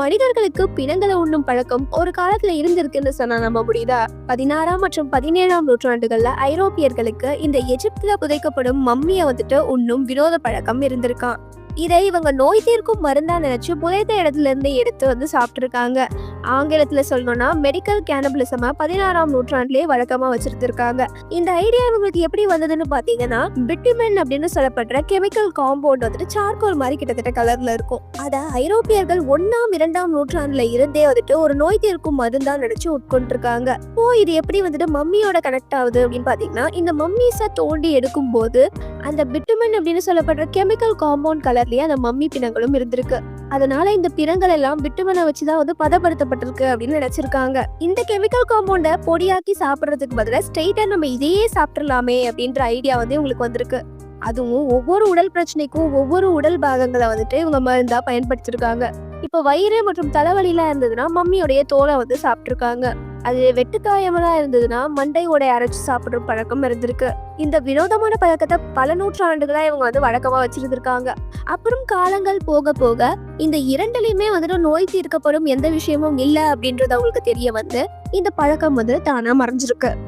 மனிதர்களுக்கு பிணங்களை உண்ணும் பழக்கம் ஒரு காலத்துல இருந்திருக்குன்னு சொன்னா நம்ப முடியுதா? பதினாறாம் மற்றும் பதினேழாம் நூற்றாண்டுகள்ல ஐரோப்பியர்களுக்கு இந்த எஜிப்துல புதைக்கப்படும் மம்மியை வந்துட்டு உண்ணும் வினோத பழக்கம் இருந்திருக்கான் இதை இவங்க நோய் தீர்க்கும் மருந்தா நினைச்சு புதைத்த இடத்துல இருந்து எடுத்து வந்து சாப்பிட்டுருக்காங்க. ஆங்கிலத்துல சொல்லணும்னா மெடிக்கல் கேனபிலிசமா பதினாறாம் நூற்றாண்டிலேயே வழக்கமா வச்சிருந்திருக்காங்க. இந்த ஐடியா இவங்களுக்கு எப்படி வந்ததுன்னு பாத்தீங்கன்னா பிட்டுமென் அப்படின்னு சொல்லப்படுற கெமிக்கல் காம்பவுண்ட் வந்துட்டு சார்கோல் மாதிரி கிட்டத்தட்ட கலர்ல இருக்கும். அத ஐரோப்பியர்கள் ஒன்னாம் இரண்டாம் நூற்றாண்டுல இருந்தே வந்துட்டு ஒரு நோய் தீர்க்கும் மருந்தா நினைச்சு உட்கொண்டிருக்காங்க. ஓ இது எப்படி வந்துட்டு மம்மியோட கனெக்ட் ஆகுது அப்படின்னு பாத்தீங்கன்னா இந்த மம்மீஸை தோண்டி எடுக்கும் போது அந்த பிட்டுமென் அப்படின்னு சொல்லப்படுற கெமிக்கல் காம்பவுண்ட் கலர்லயே அந்த மம்மி பிணங்களும் இருந்திருக்கு. அதனால இந்த பிறங்கள் எல்லாம் பிட்டுமனை வச்சுதான் வந்து பதப்படுத்தப்பட்டிருக்கு அப்படின்னு நினைச்சிருக்காங்க. இந்த கெமிக்கல் காம்பவுண்டை பொடியாக்கி சாப்பிட்றதுக்கு பதிலாக ஸ்ட்ரெயிட்டா நம்ம இதையே சாப்பிட்றலாமே அப்படின்ற ஐடியா வந்து உங்களுக்கு வந்திருக்கு. அதுவும் ஒவ்வொரு உடல் பிரச்சனைக்கும் ஒவ்வொரு உடல் பாகங்களை வந்துட்டு இவங்க மருந்தா பயன்படுத்திருக்காங்க. இப்போ வயிறு மற்றும் தலைவலிலாம் இருந்ததுன்னா மம்மியோடைய தோலை வந்து சாப்பிட்ருக்காங்க அது வெட்டுக்காயமெல்லாம் இருந்ததுன்னா மண்டை உடைய அரைச்சு சாப்பிடும் பழக்கம் இருந்திருக்கு. இந்த வினோதமான பழக்கத்தை பல நூற்றாண்டுகளா இவங்க வந்து வழக்கமா வச்சிருந்திருக்காங்க. அப்புறம் காலங்கள் போக போக இந்த இரண்டுலயுமே வந்துட்டு நோய் தீர்க்கப்படும் எந்த விஷயமும் இல்லை அப்படின்றது அவங்களுக்கு தெரிய வந்து இந்த பழக்கம் வந்து தானா மறைஞ்சிருக்கு.